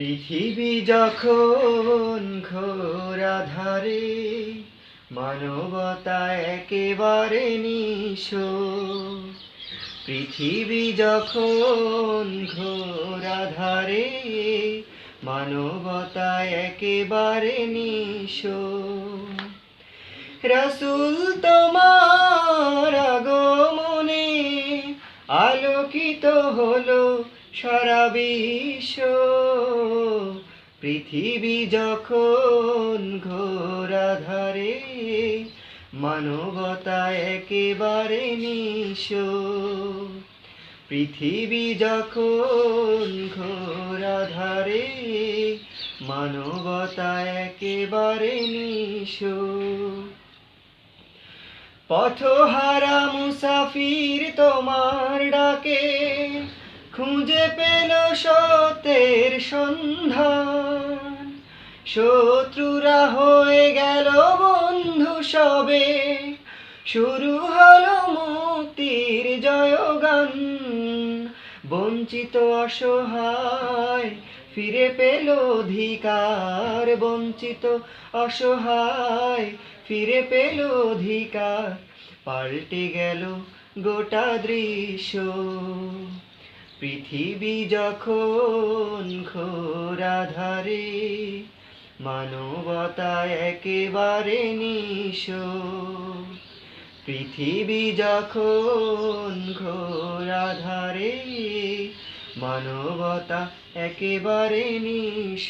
পৃথিবী যখন ঘোর ধারে মানবতা একেবারে নিশ পৃথিবী যখন ঘোর ধারে মানবতা একেবারে নিশ রসুল তোমার আগমনে আলোকিত হলো সারা বিশ্ব, পৃথিবী যখন ঘোরা ধারে মানবতা একেবারে নিশ পৃথিবী যখন ঘোরা ধারে মানবতা একেবারে নিশ পথহারা মুসাফির তোমার ডাকে খুঁজে পেল সতের সন্ধান। শত্রুরা হয়ে গেল বন্ধু সবে। শুরু হলো মুক্তির জয়গান। বঞ্চিত অসহায় ফিরে পেল অধিকার। বঞ্চিত অসহায় ফিরে পেল অধিকার। পাল্টে গেল গোটা দৃশ্য। পৃথিবী যখন ঘোরা ধারে মানবতা একেবারে নিশ পৃথিবী যখন ঘোরা ধারে মানবতা একেবারে নিশ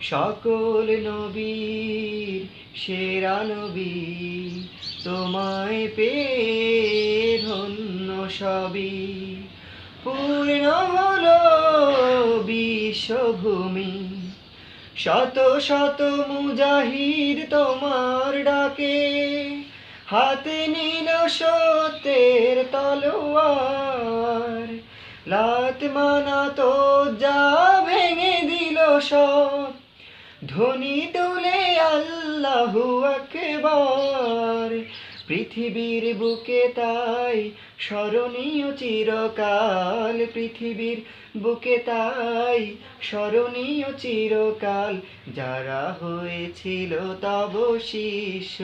সকল নবীর, সেরা নবী তোমায় পে ধন্য সবই পূর্ণ হলো বিশ্বভূমি। শত শত মুজাহিদ তোমার ডাকে, হাতে নিল সত্যের তলোয়ার। লাত মানা তো যা ভেঙে দিল সব, ধ্বনি তুলে আল্লাহু আকবার। পৃথিবীর বুকে তাই স্মরণীয় চিরকাল, পৃথিবীর বুকে তাই স্মরণীয় চিরকাল, যারা হয়েছিল তব শিষ্য।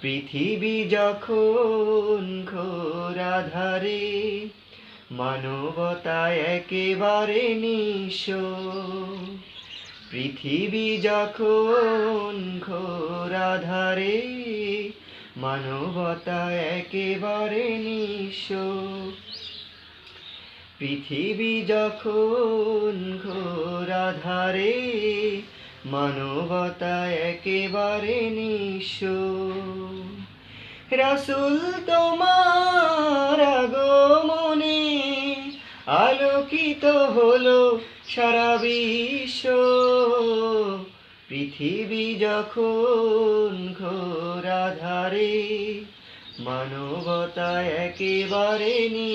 পৃথিবী যখন ঘোরা ধারে মানবতা একেবারে নিশ পৃথিবী যখন ঘোরা ধারে মানবতা একেবারে নিশ পৃথিবী যখন ঘোরা ধারে মানবতা একেবারে নিশ রাসুল তোমার আলোকিত হলো সারা বিশ্ব। পৃথিবী যখন ঘোরা ধারে মানবতা একেবারে নি